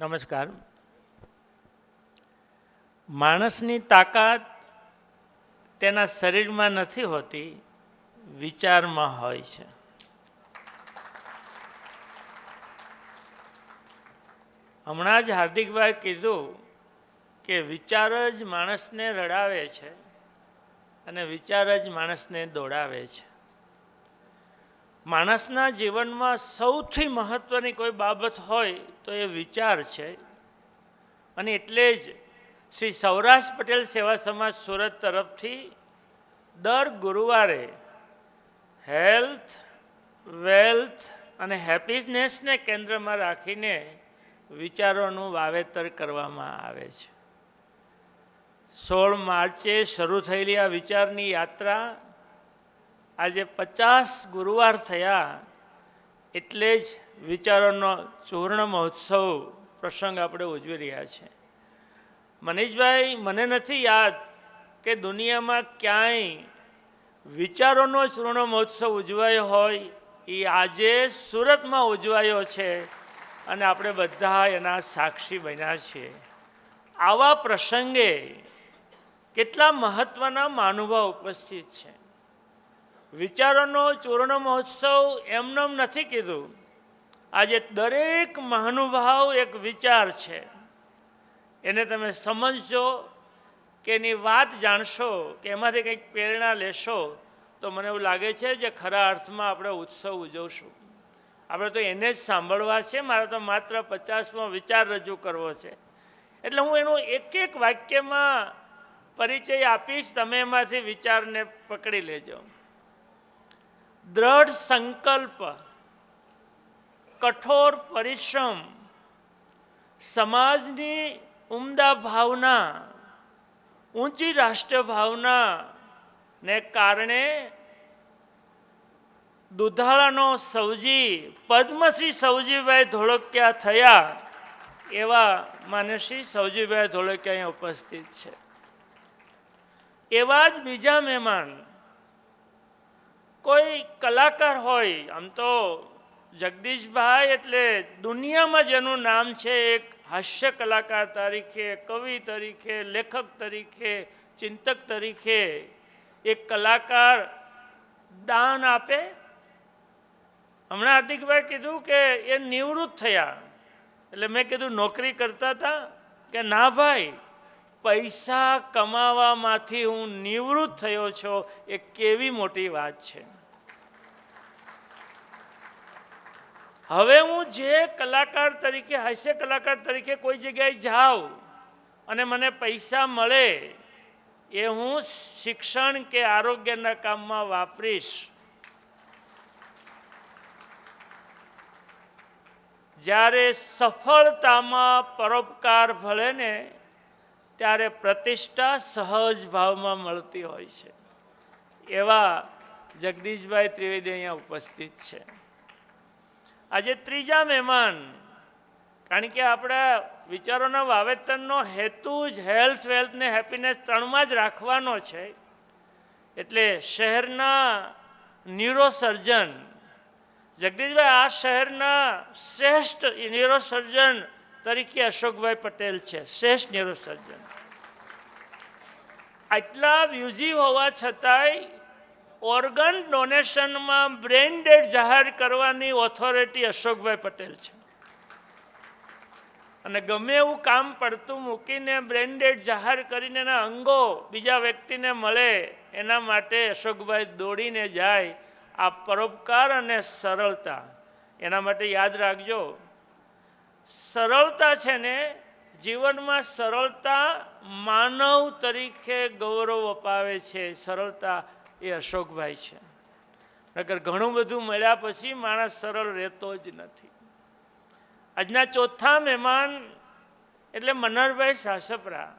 નમસ્કાર. માણસની તાકાત તેના શરીરમાં નથી હોતી, વિચારમાં હોય છે. હમણાં જ હાર્દિકભાઈ કીધું કે વિચાર જ માણસને રડાવે છે અને વિચાર જ માણસને દોડાવે છે. માણસના જીવનમાં સૌથી મહત્ત્વની કોઈ બાબત હોય તો એ વિચાર છે. અને એટલે જ શ્રી સૌરાષ્ટ્ર પટેલ સેવા સમાજ સુરત તરફથી દર ગુરુવારે હેલ્થ, વેલ્થ અને હેપીનેસને કેન્દ્રમાં રાખીને વિચારોનું વાવેતર કરવામાં આવે છે. સોળ માર્ચે શરૂ થયેલી આ વિચારની યાત્રા આજે પચાસ ગુરુવાર થયા એટલે જ વિચારોનો ચૂર્ણ મહોત્સવ પ્રસંગ આપણે ઉજવી રહ્યા છે. મનીષભાઈ, મને નથી યાદ કે દુનિયામાં ક્યાંય વિચારોનો ચૂર્ણ મહોત્સવ ઉજવાયો હોય, એ આજે સુરતમાં ઉજવાયો છે અને આપણે બધા એના સાક્ષી બન્યા છીએ. આવા પ્રસંગે કેટલા મહત્ત્વના મહાનુભાવ ઉપસ્થિત છે? વિચારોનો ચૂર્ણ મહોત્સવ એમનેમ નથી કીધું. આજે દરેક મહાનુભાવ એક વિચાર છે. એને તમે સમજજો કે એની વાત જાણશો, કે એમાંથી કંઈક પ્રેરણા લેશો, તો મને એવું લાગે છે જે ખરા અર્થમાં આપણે ઉત્સવ ઉજવશું. આપણે તો એને જ સાંભળવા છે, મારે તો માત્ર પચાસમો વિચાર રજૂ કરવો છે. એટલે હું એનું એક એક વાક્યમાં પરિચય આપીશ, તમે એમાંથી વિચારને પકડી લેજો. દ્રઢ સંકલ્પ, કઠોર પરિશ્રમ, સમાજની ઉમદા ભાવના, ઊંચી રાષ્ટ્ર ભાવના કારણે દુધાળાનો સૌજી પદ્મશ્રી સૌજીભાઈ ધોળકિયા થયા એવા માનશ્રી સૌજીભાઈ ધોળકિયા અહીંયા ઉપસ્થિત છે. એવા જ બીજા મહેમાન કોઈ કલાકાર હોય, આમ તો જગદીશભાઈ એટલે દુનિયામાં જેનું નામ છે એક હાસ્ય કલાકાર તરીકે, કવિ તરીકે, લેખક તરીકે, ચિંતક તરીકે. એક કલાકાર દાન આપે. હમણાં હાર્દિકભાઈ કીધું કે એ નિવૃત્ત થયા. એટલે મેં કીધું નોકરી કરતા હતા કે ના ભાઈ પૈસા કમાવામાંથી હું નિવૃત્ત થયો છો, એ કેવી મોટી વાત છે. હવે હું જે કલાકાર તરીકે હાસ્ય કલાકાર તરીકે કોઈ જગ્યાએ જાઉં અને મને પૈસા મળે, એ હું શિક્ષણ કે આરોગ્યના કામમાં વાપરીશ. જ્યારે સફળતામાં પરોપકાર ભળે ને ત્યારે પ્રતિષ્ઠા સહજ ભાવમાં મળતી હોય છે. એવા જગદીશભાઈ ત્રિવેદી અહીંયા ઉપસ્થિત છે. આજે ત્રીજા મહેમાન, કારણ કે આપણા વિચારોના વાવેતરનો હેતુ જ હેલ્થ વેલ્થ ને હેપીનેસ ત્રણમાં જ રાખવાનો છે. એટલે શહેરના ન્યુરોસર્જન જગદીશભાઈ, આ શહેરના શ્રેષ્ઠ ન્યુરોસર્જન તરીકે અશોકભાઈ પટેલ છે, શ્રેષ્ઠ ન્યુરોસર્જન આટલા બ્યુઝી હોવા છતાંય ઓર્ગન ડોનેશનમાં બ્રેન ડેડ જાહેર કરવાની ઓથોરિટી અશોકભાઈ પટેલ છે. અને ગમે એવું કામ પડતું મૂકીને બ્રેન ડેડ જાહેર કરીને એના અંગો બીજા વ્યક્તિને મળે, એના માટે અશોકભાઈ દોડીને જાય. આ પરોપકાર અને સરળતા. એના માટે યાદ રાખજો સરળતા છે ને, જીવનમાં સરળતા માનવ તરીકે ગૌરવ અપાવે છે. સરળતા એ અશોકભાઈ છે. નકર ઘણું બધું મળ્યા પછી માણસ સરળ રહેતો જ નથી. આજના ચોથા મહેમાન એટલે મનહરભાઈ સાસપરા.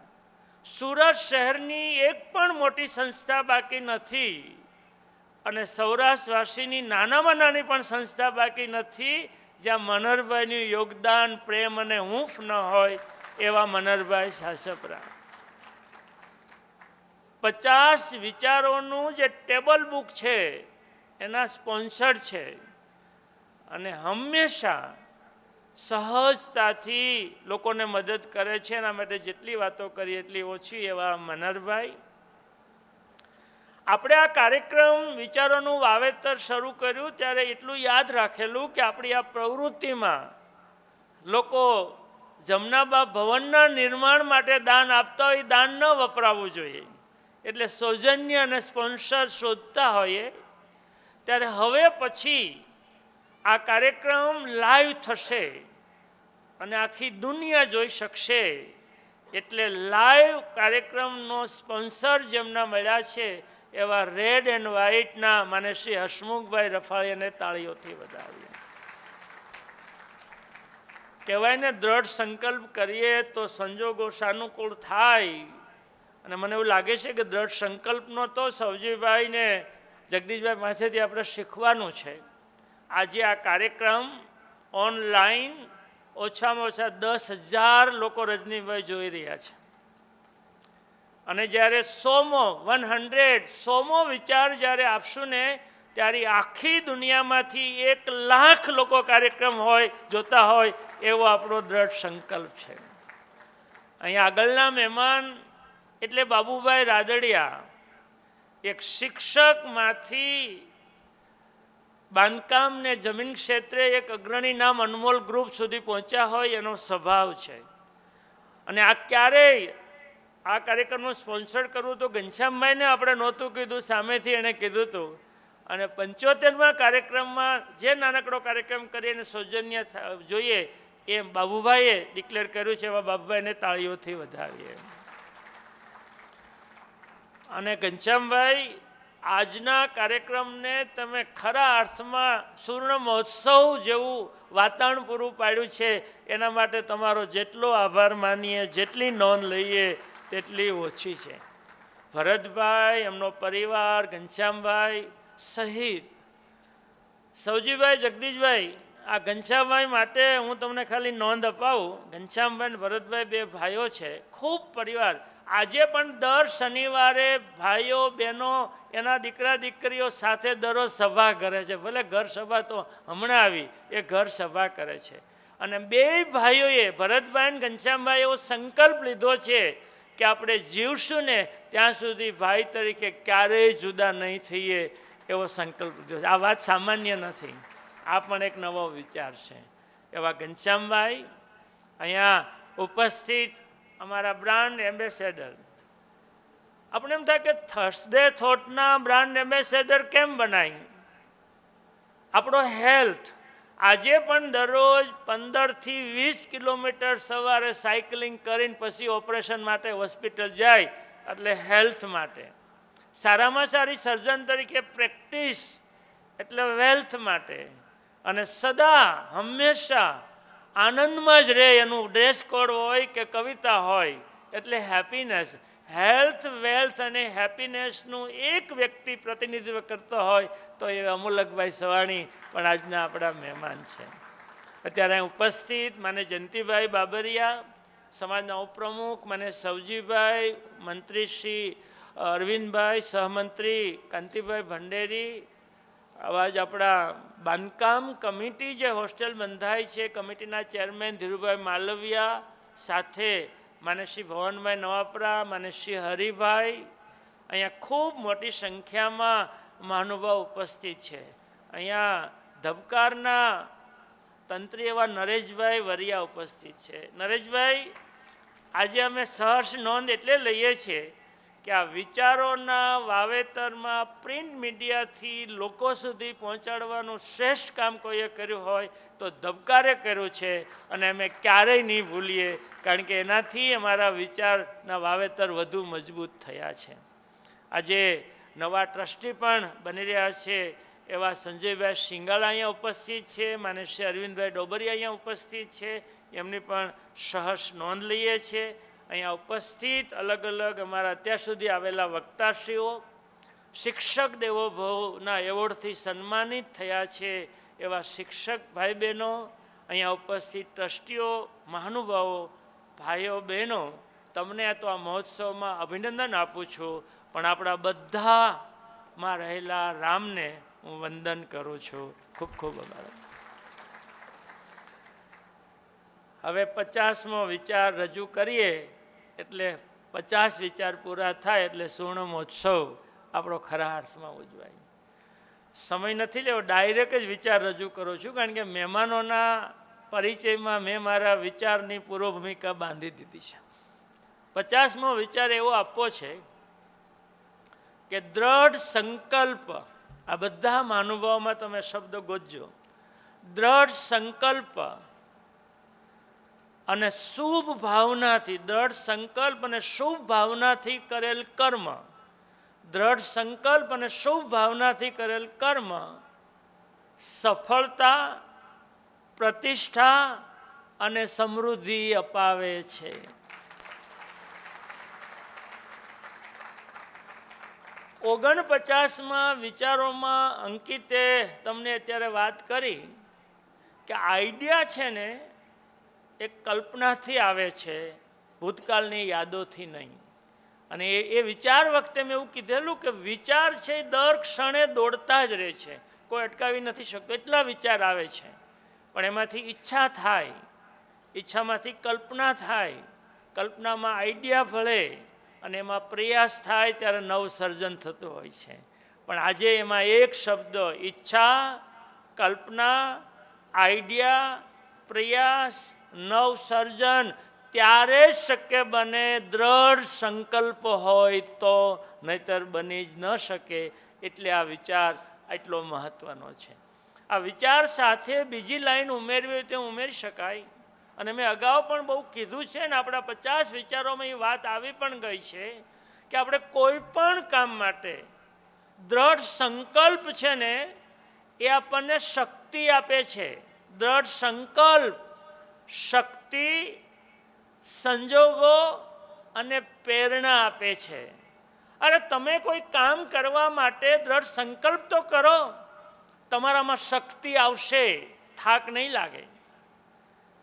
સુરત શહેરની એક પણ મોટી સંસ્થા બાકી નથી અને સૌરાષ્ટ્રવાસીની નાનામાં નાની પણ સંસ્થા બાકી નથી. જ્યાં મનહરભાઈનું યોગદાન, પ્રેમ અને હૂંફ ન હોય, એવા મનહરભાઈ સાસપરા પચાસ વિચારોનું જે ટેબલ બુક છે, એના સ્પોન્સર છે. અને હંમેશા સહજતાથી લોકોને મદદ કરે છે. એના માટે જેટલી વાતો કરી એટલી ઓછી એવા મનરભાઈ આપણે આ કાર્યક્રમ વિચારોનું વાવેતર શરૂ કર્યું ત્યારે એટલું યાદ રાખેલું કે આપણી આ પ્રવૃત્તિમાં લોકો જમનાબા ભવનના નિર્માણ માટે દાન આપતા હોય, દાન ન વપરાવવું જોઈએ. એટલે સૌજન્ય અને સ્પોન્સર શોધતા હોઈએ. ત્યારે હવે પછી આ કાર્યક્રમ લાઈવ થશે અને આખી દુનિયા જોઈ શકશે એટલે લાઈવ કાર્યક્રમનો સ્પોન્સર જેમના મળ્યા છે એવા રેડ એન્ડ વ્હાઇટના મને શ્રી હસમુખભાઈ રફાળીને તાળીઓથી વધાવીએ. કહેવાય ને, દ્રઢ સંકલ્પ કરીએ તો સંજોગો સાનુકૂળ થાય. અને મને એવું લાગે છે કે દ્રઢ સંકલ્પનો તો સૌજીભાઈને જગદીશભાઈ પાસેથી આપણે શીખવાનું છે. આજે આ કાર્યક્રમ ઓનલાઈન ઓછામાં ઓછા દસ હજાર લોકો રજનીભાઈ જોઈ રહ્યા છે. અને જ્યારે સોમો વન હંડ્રેડ સોમો વિચાર જ્યારે આપશું ને ત્યારે આખી દુનિયામાંથી એક લાખ લોકો કાર્યક્રમ હોય, જોતા હોય, એવો આપણો દ્રઢ સંકલ્પ છે. અહીંયા આગળના મહેમાન એટલે બાબુભાઈ રાદડિયા. એક શિક્ષકમાંથી બાંધકામ ને જમીન ક્ષેત્રે એક અગ્રણી નામ અનમોલ ગ્રુપ સુધી પહોંચ્યા હોય, એનો સ્વભાવ છે. અને આ ક્યારેય આ કાર્યક્રમનું સ્પોન્સર કરવું તો ઘનશ્યામભાઈને આપણે નહોતું કીધું, સામેથી એણે કીધું હતું અને પંચોતેરમાં કાર્યક્રમમાં જે નાનકડો કાર્યક્રમ કરી અને સૌજન્ય જોઈએ, એ બાબુભાઈએ ડિક્લેર કર્યું છે, એવા બાબુભાઈને તાળીઓથી વધાવીએ અને ઘનશ્યામભાઈ, આજના કાર્યક્રમને તમે ખરા અર્થમાં સુવર્ણ મહોત્સવ જેવું વાતાવરણ પૂરું પાડ્યું છે, એના માટે તમારો જેટલો આભાર માનીએ, જેટલી નોંધ લઈએ તેટલી ઓછી છે. ભરતભાઈ, એમનો પરિવાર, ઘનશ્યામભાઈ સહિત સૌજીભાઈ જગદીશભાઈ, આ ઘનશ્યામભાઈ માટે હું તમને ખાલી નોંધ અપાવું ઘનશ્યામભાઈ ભરતભાઈ બે ભાઈઓ છે, ખૂબ પરિવાર. આજે પણ દર શનિવારે ભાઈઓ, બહેનો એના દીકરા, દીકરીઓ સાથે દરરોજ સભા કરે છે. ભલે ઘર સભા તો હમણાં આવી, એ ઘર સભા કરે છે. અને બે ભાઈઓએ, ભરતભાઈ અને ઘનશ્યામભાઈ એવો સંકલ્પ લીધો છે કે આપણે જીવશું ને ત્યાં સુધી ભાઈ તરીકે ક્યારેય જુદા નહીં થઈએ એવો સંકલ્પ લીધો આ વાત સામાન્ય નથી. આ પણ એક નવો વિચાર છે. એવા ઘનશ્યામભાઈ અહીંયા ઉપસ્થિત અમારા બ્રાન્ડ એમ્બેસેડર. આપણે એમ થાય કે થર્સડે થોટના બ્રાન્ડ એમ્બેસેડર કેમ બનાવી આપણો હેલ્થ આજે પણ દરરોજ પંદરથી વીસ કિલોમીટર સવારે સાયકલિંગ કરીને પછી ઓપરેશન માટે હોસ્પિટલ જાય, એટલે હેલ્થ માટે. સારામાં સારી સર્જન તરીકે પ્રેક્ટિસ, એટલે વેલ્થ માટે. અને સદા હંમેશા આનંદમાં જ રહે એનું ડ્રેસ કોડ હોય કે કવિતા હોય, એટલે હેપીનેસ. હેલ્થ, વેલ્થ અને હેપીનેસનું એક વ્યક્તિ પ્રતિનિધિત્વ કરતો હોય તો એ અમૂલકભાઈ સવાણી પણ આજના આપણા મહેમાન છે. અત્યારે અહીં ઉપસ્થિત મને જયંતિભાઈ બાબરિયા, સમાજના ઉપપ્રમુખ, મને સવજીભાઈ મંત્રી શ્રી અરવિંદભાઈ, સહમંત્રી, કાંતિભાઈ ભંડેરી, આવા જ આપણા બાંધકામ કમિટી જે હોસ્ટેલ બંધાય છે, કમિટીના ચેરમેન ધીરુભાઈ માલવિયા સાથે માને શ્રી ભવનભાઈ નવાપરા, માને શ્રી હરિભાઈ, અહીંયા ખૂબ મોટી સંખ્યામાં મહાનુભાવ ઉપસ્થિત છે. અહીંયા ધબકારના તંત્રી એવા નરેશભાઈ વરિયા ઉપસ્થિત છે. નરેશભાઈ, આજે અમે સહર્ષ નોંધ એટલે લઈએ છીએ કે આ વિચારોના વાવેતરમાં પ્રિન્ટ મીડિયાથી લોકો સુધી પહોંચાડવાનું શ્રેષ્ઠ કામ કોઈએ કર્યું હોય તો ધબકારે કર્યું છે અને અમે ક્યારેય નહીં ભૂલીએ, કારણ કે એનાથી અમારા વિચારના વાવેતર વધુ મજબૂત થયા છે. આજે નવા ટ્રસ્ટી પણ બની રહ્યા છે, એવા સંજયભાઈ સિંગાળા અહીંયા ઉપસ્થિત છે માને શ્રી અરવિંદભાઈ ડોબરિયા અહીંયા ઉપસ્થિત છે, એમની પણ સહર્ષ નોંધ લઈએ છીએ અહીંયા ઉપસ્થિત અલગ અલગ અમારા અત્યાર સુધી આવેલા વક્તાશ્રીઓ, શિક્ષક દેવો ભવના એવોર્ડથી સન્માનિત થયા છે એવા શિક્ષક ભાઈ બહેનો અહીંયા ઉપસ્થિત ટ્રસ્ટીઓ, મહાનુભાવો, ભાઈઓ, બહેનો, તમને તો આ મહોત્સવમાં અભિનંદન આપું છું, પણ આપણા બધામાં રહેલા રામને હું વંદન કરું છું. ખૂબ ખૂબ અમારા હવે પચાસમો વિચાર રજૂ કરીએ. એટલે પચાસ વિચાર પૂરા થાય એટલે સુવર્ણ મહોત્સવ આપણો ખરા અર્થમાં ઉજવાય. સમય નથી લેવો, ડાયરેક્ટ જ વિચાર રજૂ કરું છું, કારણ કે મહેમાનોના પરિચયમાં મેં મારા વિચારની પૂર્વ ભૂમિકા બાંધી દીધી છે. પચાસમો વિચાર એવો આપવો છે કે દ્રઢ સંકલ્પ, આ બધા મહાનુભાવમાં તમે શબ્દ ગોતજો, દ્રઢ સંકલ્પ અને શુભ ભાવનાથી, દ્રઢ સંકલ્પ અને શુભ ભાવનાથી કરેલ કર્મ. દ્રઢ સંકલ્પ અને શુભ ભાવનાથી કરેલ કર્મ સફળતા, પ્રતિષ્ઠા અને સમૃદ્ધિ અપાવે છે. ઓગણપચાસમાં વિચારોમાં અંકિતે તમને અત્યારે વાત કરી કે આઈડિયા છે ને એ કલ્પનાથી આવે છે, ભૂતકાળની યાદોથી નહીં. અને એ એ વિચાર વખતે મેં એવું કીધેલું કે વિચાર છે એ દર ક્ષણે દોડતા જ રહે છે. કોઈ અટકાવી નથી શકતો, એટલા વિચાર આવે છે. પણ એમાંથી ઈચ્છા થાય, ઈચ્છામાંથી કલ્પના થાય, કલ્પનામાં આઈડિયા ભળે અને એમાં પ્રયાસ થાય ત્યારે નવસર્જન થતું હોય છે. પણ આજે એમાં એક શબ્દ, ઈચ્છા, કલ્પના, આઈડિયા, પ્રયાસ નવસર્જન ત્યારે જ શક્ય બને, દ્રઢ સંકલ્પ હોય તો, નહીતર બની જ ન શકે. એટલે આ વિચાર એટલો મહત્ત્વનો છે. આ વિચાર સાથે બીજી લાઈન ઉમેરવી હોય તે ઉમેરી શકાય. અને મેં અગાઉ પણ બહુ કીધું છે ને, આપણા પચાસ વિચારોમાં એ વાત આવી પણ ગઈ છે કે આપણે કોઈ પણ કામ માટે દ્રઢ સંકલ્પ છે ને, એ આપણને શક્તિ આપે છે. દ્રઢ સંકલ્પ શક્તિ સંજોગો અને પ્રેરણા આપે છે. અરે તમે કોઈ કામ કરવા માટે દ્રઢ સંકલ્પ તો કરો, તમારામાં શક્તિ આવશે, થાક નહીં લાગે.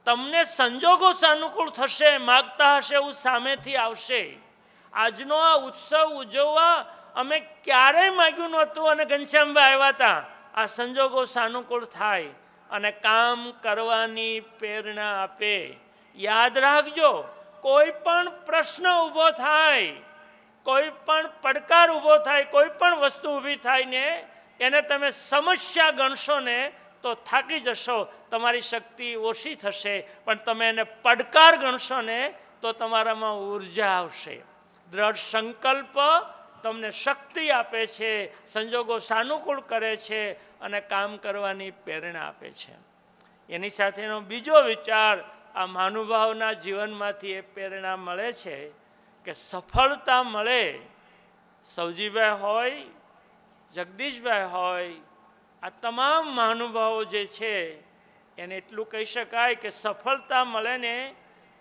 તમને સંજોગો સાનુકૂળ થશે, માગતા હશે એવું સામેથી આવશે. આજનો આ ઉત્સવ ઉજવવા અમે ક્યારેય માગ્યું નહોતું અને ઘનશ્યામભાઈ આવ્યા હતા. આ સંજોગો સાનુકૂળ થાય. અને કામ કરવાની પ્રેરણા આપે. યાદ રાખજો, કોઈ પણ પ્રશ્ન ઊભો થાય, કોઈ પણ પડકાર ઊભો થાય, કોઈ પણ વસ્તુ ઊભી થાય ને, એને તમે સમસ્યા ગણશો ને, તો થાકી જશો, તમારી શક્તિ ઓછી થશે. પણ તમે એને પડકાર ગણશો ને, તો તમારામાં ઊર્જા આવશે. દ્રઢ સંકલ્પ તમને શક્તિ આપે છે, સંજોગો સાનુકૂળ કરે છે અને કામ કરવાની પ્રેરણા આપે છે. એની સાથેનો બીજો વિચાર આ મહાનુભાવના જીવનમાંથી એ પ્રેરણા મળે છે કે સફળતા મળે. સૌજીભાઈ હોય, જગદીશભાઈ હોય, આ તમામ મહાનુભાવો જે છે, એને એટલું કહી શકાય કે સફળતા મળે ને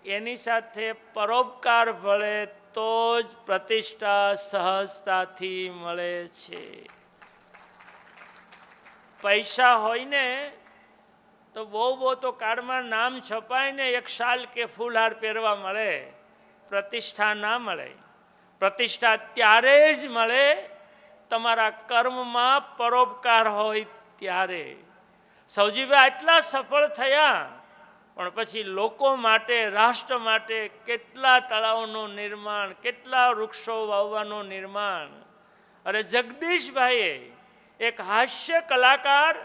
એની સાથે પરોપકાર ભળે તો જ પ્રતિષ્ઠા સહજતાથી મળે છે. પૈસા હોય ને, તો બહુ બહુ તો કાર્ડમાં નામ છપાય ને, એક શાલ કે ફૂલહાર પહેરવા મળે, પ્રતિષ્ઠા ના મળે. પ્રતિષ્ઠા ત્યારે જ મળે, તમારા કર્મમાં પરોપકાર હોય ત્યારે. સૌજીભાઈ આટલા સફળ થયા પણ પછી લોકો માટે, રાષ્ટ્ર માટે કેટલા તળાવનું નિર્માણ, કેટલા વૃક્ષો વાવવાનું નિર્માણ. અરે જગદીશભાઈએ એક હાસ્ય કલાકાર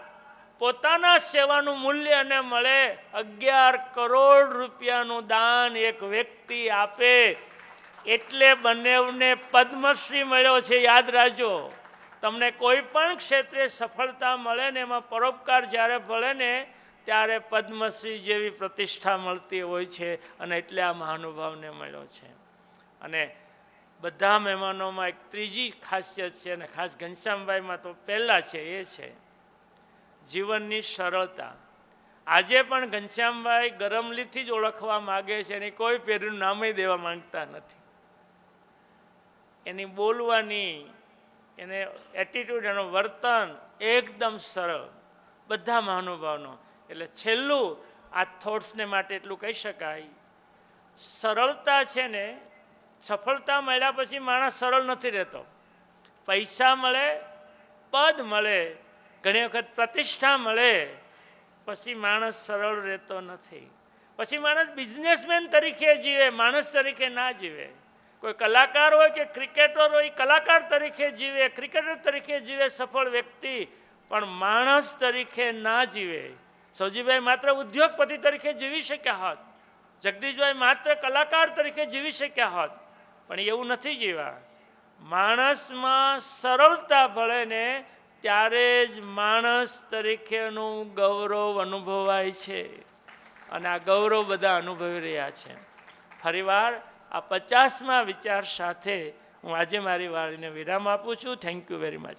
પોતાના સેવાનું મૂલ્ય અને મળે અગિયાર કરોડ રૂપિયાનું દાન એક વ્યક્તિ આપે એટલે બંનેવને પદ્મશ્રી મળ્યો છે, યાદ રાખજો. તમને કોઈ પણ ક્ષેત્રે સફળતા મળે ને એમાં પરોપકાર જ્યારે ભળે ને ત્યારે પદ્મશ્રી જેવી પ્રતિષ્ઠા મળતી હોય છે અને એટલે આ મહાનુભાવને મળ્યો છે. અને બધા મહેમાનોમાં એક ત્રીજી ખાસિયત છે અને ખાસ ઘનશ્યામભાઈમાં તો પહેલાં છે, એ છે જીવનની સરળતા. આજે પણ ઘનશ્યામભાઈ ગરમલીથી જ ઓળખવા માગે છે, એની કોઈ પેઢીનું નામય દેવા માંગતા નથી. એની બોલવાની, એને એટીટ્યૂડ એનું વર્તન એકદમ સરળ. બધા મહાનુભાવનો. એટલે છેલ્લું આ થોટ્સને માટે એટલું કહી શકાય. સરળતા છે ને, સફળતા મળ્યા પછી માણસ સરળ નથી રહેતો. પૈસા મળે, પદ મળે, ઘણી વખત પ્રતિષ્ઠા મળે, પછી માણસ સરળ રહેતો નથી. પછી માણસ બિઝનેસમેન તરીકે જીવે, માણસ તરીકે ના જીવે. કોઈ કલાકાર હોય કે ક્રિકેટર હોય કલાકાર તરીકે જીવે ક્રિકેટર તરીકે જીવે સફળ વ્યક્તિ, પણ માણસ તરીકે ના જીવે. સૌજીભાઈ માત્ર ઉદ્યોગપતિ તરીકે જીવી શક્યા હોત. જગદીશભાઈ માત્ર કલાકાર તરીકે જીવી શક્યા હોત. પણ એવું નથી જીવા માણસમાં સરળતા ભળે ને ત્યારે જ માણસ તરીકેનું ગૌરવ અનુભવાય છે. અને આ ગૌરવ બધા અનુભવી રહ્યા છે. ફરીવાર આ પચાસમાં વિચાર સાથે હું આજે મારી વાણીને વિરામ આપું છું. Thank you very much